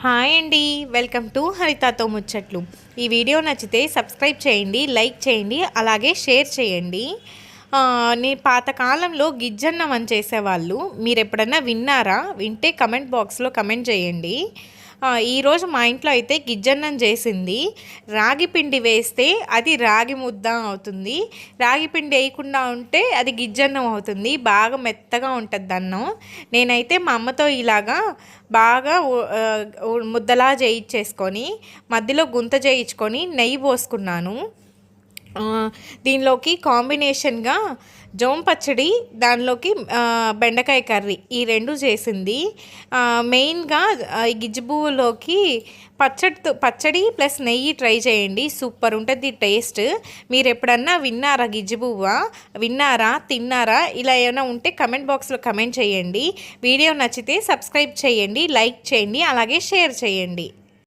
Hi అండి. Welcome to హరితాతో ముచ్చట్లు. ఈ వీడియో నచ్చితే సబ్స్క్రైబ్ చేయండి లైక్ చేయండి అలాగే షేర్ చేయండి. ఆ, నీ పాతకాలంలో గిజ్జన్నం అని చేసేవాళ్ళు మీరు ఎప్పుడన్నా విన్నారా? వింటే కమెంట్ బాక్స్లో కమెంట్ చేయండి. ఈరోజు మా ఇంట్లో అయితే గిజ్జన్నం చేసింది. రాగి పిండి వేస్తే అది రాగి ముద్ద అవుతుంది. రాగి పిండి వేయకుండా ఉంటే అది గిజ్జన్నం అవుతుంది. బాగా మెత్తగా ఉంటుంది అన్నం నేనైతే మా అమ్మతో ఇలాగా బాగా ముద్దలా చేయించేసుకొని మధ్యలో గుంత చేయించుకొని నెయ్యి పోసుకున్నాను. దీనిలోకి కాంబినేషన్గా జోం పచ్చడి దానిలోకి బెండకాయ కర్రీ ఈ రెండు చేసింది. మెయిన్గా ఈ గిజ్జిబువ్వలోకి పచ్చడితో పచ్చడి ప్లస్ నెయ్యి ట్రై చేయండి. సూపర్ ఉంటుంది టేస్ట్ మీరు ఎప్పుడన్నా విన్నారా గిజ్జిబువ్వ విన్నారా? తిన్నారా? ఇలా ఏమైనా ఉంటే కమెంట్ బాక్స్లో కమెంట్ చేయండి. వీడియో నచ్చితే సబ్స్క్రైబ్ చేయండి లైక్ చేయండి అలాగే షేర్ చేయండి.